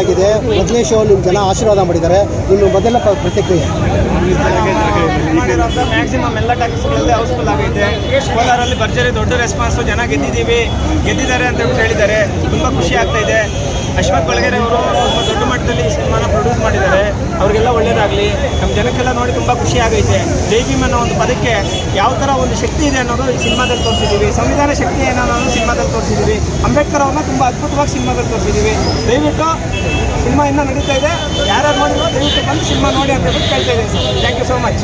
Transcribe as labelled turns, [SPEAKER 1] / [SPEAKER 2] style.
[SPEAKER 1] ಆಗಿದೆ. ಮೊದಲನೇ ಶೋ ನಿಮ್ಮ ಜನ ಆಶೀರ್ವಾದ ಮಾಡಿದ್ದಾರೆ. ನಿಮ್ಮ ಮೊದಲ ಪ್ರತಿಕ್ರಿಯೆ?
[SPEAKER 2] ಮ್ಯಾಕ್ಸಿಮಮ್ ಎಲ್ಲ ಟಾಕೀಸ್ಗಳಲ್ಲಿ ಹೌಸ್ಫುಲ್ ಆಗೈತೆ ಕೋಲಾರಲ್ಲಿ ಭರ್ಜರಿ ದೊಡ್ಡ ರೆಸ್ಪಾನ್ಸು ಜನ ಗೆದ್ದಿದ್ದೀವಿ. ಗೆದ್ದಿದ್ದಾರೆ ಅಂತ ಹೇಳಿದ್ದಾರೆ. ತುಂಬ ಖುಷಿ ಆಗ್ತಾ ಇದೆ. ಅಶ್ವಥ್ ಬಳಗೇರಿ ಅವರು ತುಂಬ ದೊಡ್ಡ ಈ ಸಿನಿಮಾನ ಪ್ರೊಡ್ಯೂಸ್ ಮಾಡಿದ್ದಾರೆ. ಅವರಿಗೆಲ್ಲ ಒಳ್ಳೇದಾಗಲಿ. ನಮ್ಮ ಜನಕ್ಕೆಲ್ಲ ನೋಡಿ ತುಂಬ ಖುಷಿ ಆಗೈತೆ. ಜೈ ಭೀಮ್ ಅನ್ನೋ ಒಂದು ಪದಕ್ಕೆ ಯಾವ ಥರ ಒಂದು ಶಕ್ತಿ ಇದೆ ಅನ್ನೋದು ಈ ಸಿನಿಮಾದಲ್ಲಿ ತೋರಿಸಿದ್ದೀವಿ. ಸಂವಿಧಾನ ಶಕ್ತಿ ಏನೋ ಸಿನಿಮಾದಲ್ಲಿ ತೋರಿಸಿದ್ದೀವಿ. ಅಂಬೇಡ್ಕರ್ ಅವ್ರನ್ನ ತುಂಬ ಅದ್ಭುತವಾಗಿ ಸಿನಿಮಾದಲ್ಲಿ ತೋರಿಸಿದ್ದೀವಿ. ದಯವಿಟ್ಟು ಸಿನಿಮಾ ಇನ್ನೂ ನಡೀತಾ ಇದೆ. ಯಾರ್ಯಾರು ನೋಡಿದ್ರು ದಯವಿಟ್ಟು ಬಂದು ಸಿನಿಮಾ ನೋಡಿ ಅಂತ ಹೇಳ್ಬಿಟ್ಟು ಇದ್ದೀನಿ sir. Thank you so much